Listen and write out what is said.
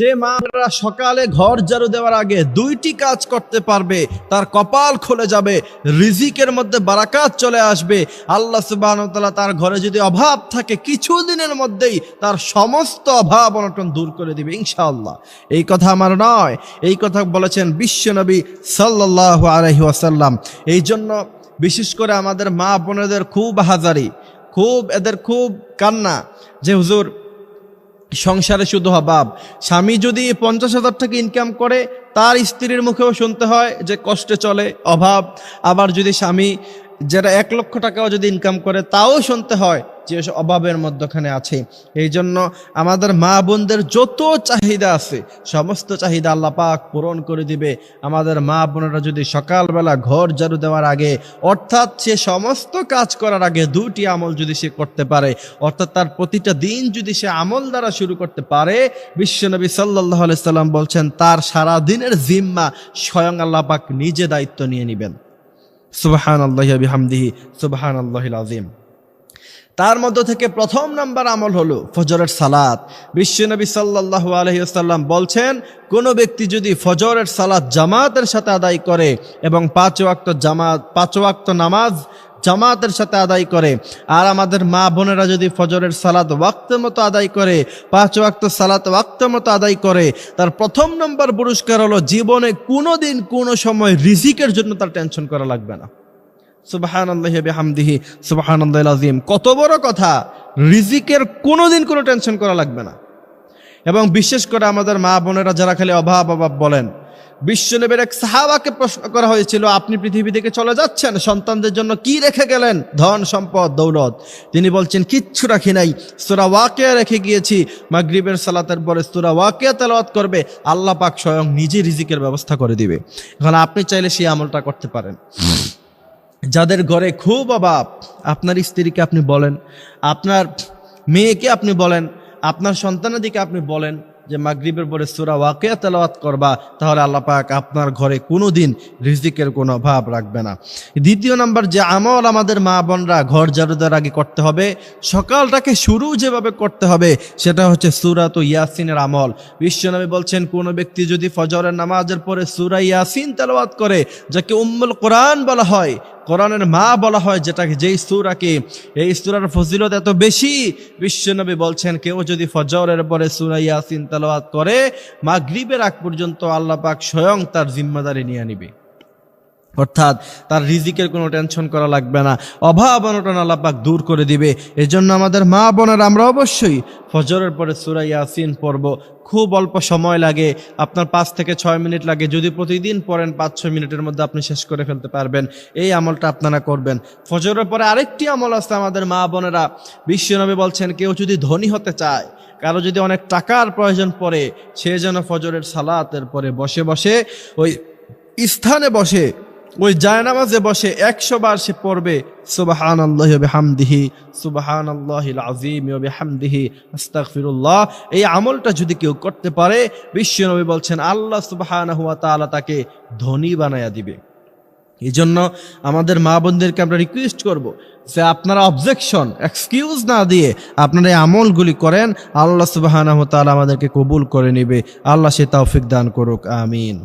যে মারা সকালে ঘর ঝাড়ু দেওয়ার আগে দুইটি কাজ করতে পারবে, তার কপাল খুলে যাবে, রিজিকের মধ্যে বারাকাত চলে আসবে। আল্লাহ সুবাহ তার ঘরে যদি অভাব থাকে কিছু দিনের মধ্যেই তার সমস্ত অভাব অনটন দূর করে দিবে, ইনশাআল্লাহ। এই কথা আমার নয়, এই কথা বলেছেন বিশ্বনবী সাল্লাহ আলহি ওয়াসাল্লাম। এই জন্য বিশেষ করে আমাদের মা বোনেদের খুব হাজারি, খুব এদের খুব কান্না যে হুজুর সংসারে শুধু অভাব। স্বামী যদি পঞ্চাশ হাজার টাকা ইনকাম করে, তার স্ত্রীর মুখেও শুনতে হয় যে কষ্টে চলে, অভাব। আবার যদি স্বামী, যারা এক লক্ষ টাকাও যদি ইনকাম করে, তাও শুনতে হয় যে অভাবের মধ্যখানে আছে। এই জন্য আমাদের মা বোনদের যত চাহিদা আছে, সমস্ত চাহিদা আল্লাহ পাক পূরণ করে দিবে। আমাদের মা বোনেরা যদি সকালবেলা ঘর ঝাড়ু দেওয়ার আগে, অর্থাৎ সে সমস্ত কাজ করার আগে দুটি আমল যদি সে করতে পারে, অর্থাৎ তার প্রতিটা দিন যদি সে আমল দ্বারা শুরু করতে পারে, বিশ্বনবী সাল্লাহ সাল্লাম বলছেন, তার সারা দিনের জিম্মা স্বয়ং আল্লাহ পাক নিজে দায়িত্ব নিয়ে নেবেন। সুবাহান আল্লাহ বিহামদিহি সুবাহান আল্লাহিল আজিম তার মধ্য থেকে প্রথম নাম্বার আমল হলো ফজরের সালাত। বিশ্বনবী সাল্লাহ আলহিউসাল্লাম বলছেন, কোন ব্যক্তি যদি ফজরের সালাত জামাতের সাথে আদায় করে এবং পাঁচ ওয়াক্ত জামাত পাঁচ ওয়াক্ত নামাজ জামাতের সাথে আদায় করে, আর আমাদের মা বোনেরা যদি ফজরের সালাত ওয়াক্তের মতো আদায় করে, পাঁচ ওয়াক্ত সালাত ওয়াক্তের মতো আদায় করে, তার প্রথম নম্বর পুরস্কার হলো জীবনে কোনো দিন কোনো সময় রিজিকের জন্য তার টেনশন করা লাগবে না। সুবাহান আল্লাহ হামদিহি সুবাহান আল্লাহ কত বড় কথা, রিজিকের কোনোদিন কোনো টেনশন করা লাগবে না। এবং বিশেষ করে আমাদের মা বোনেরা যারা খালি অভাব অভাব বলেন, বিশ্বনবীর এক সাহাবাকে প্রশ্ন করা হয়েছিল, আপনি পৃথিবী থেকে চলে যাচ্ছেন? সন্তানদের জন্য কি রেখে গেলেন? ধন, সম্পদ, দৌলত। তিনি বলছেন, কিচ্ছু রাখি নাই। সুরা ওয়াকিয়া রেখে গিয়েছি। মাগরিবের সালাতের পরে সুরা ওয়াকিয়া তেলাওয়াত করবে। আল্লাহ পাক স্বয়ং নিজে রিজিকের ব্যবস্থা করে দিবে। এখন আপনি চাইলে সেই আমলটা করতে পারেন। যাদের ঘরে খুব অভাব, আপনার স্ত্রীকে আপনি বলেন, আপনার মেয়েকে আপনি বলেন, আপনার সন্তানাদিকে আপনি বলেন যে মাগরিবের পরে সুরা ওয়াকিয়া তেলাওয়াত করবা, তাহলে আল্লাহ পাক আপনার ঘরে কোনো দিন রিজিকের কোনো অভাব রাখবে না। দ্বিতীয় নাম্বার, যে আমল আমাদের মা বোনরা ঘর দেওয়ার আগে করতে হবে, সকালটাকে শুরু যেভাবে করতে হবে, সেটা হচ্ছে সুরাত ইয়াসিনের আমল। বিশ্বনবী বলছেন, কোনো ব্যক্তি যদি ফজরের নামাজের পরে সুরা ইয়াসিন তেলাওয়াত করে, যাকে উম্মুল কোরআন বলা হয় কোরআনের মা বলা হয় যেটাকে, যেই সুরাকে, এই সুরার ফজিলত এত বেশি, বিশ্বনবী বলছেন কেউ যদি ফজরের পরে সুরা ইয়াসিন তেলাওয়াত করে, মাগরিবের আগ পর্যন্ত আল্লাহ পাক স্বয়ং তার জিম্মাদারি নিয়ে নিবে। অর্থাৎ তার রিজিকের কোনো টেনশন করা লাগবে না। অভাব অনটন আল্লাপাক দূর করে দিবে। এজন্য আমাদের মা বোনের আমরা অবশ্যই ফজরের পরে সুরা ইয়াসিন পড়ব। খুব অল্প সময় লাগে। আপনার পাঁচ থেকে ছয় মিনিট লাগে। যদি প্রতিদিন পড়েন পাঁচ, ছয় মিনিটের মধ্যে আপনি শেষ করে ফেলতে পারবেন। এই আমলটা আপনারা করবেন। ফজরের পরে আরেকটি আমল আছে আমাদের মা বোনেরা। বিশ্বনবী বলছেন, কেউ যদি ধনী হতে চায়, কারও যদি অনেক টাকার প্রয়োজন পড়ে, সে যেন ফজরের সালাতের পরে বসে বসে ওই স্থানে বসে ওই জায়নামাজে বসে একশো বার সে পড়বে সুবাহান আল্লাহ হামদিহি সুবাহান আল্লাহ আজিম হামদিহি আস্তাগফিরুল্লাহ। এই আমলটা যদি কেউ করতে পারে, বিশ্বনবী বলছেন, আল্লাহ সুবাহান তাআলা তাকে ধনী বানায়া দিবে। এই জন্য আমাদের মা বোনদেরকে আমরা রিকোয়েস্ট করব যে আপনারা অবজেকশন এক্সকিউজ না দিয়ে আপনারা এই আমলগুলি করেন, আল্লাহ সুবাহ আমাদেরকে কবুল করে নেবে। আল্লাহ সে তৌফিক দান করুক, আমিন।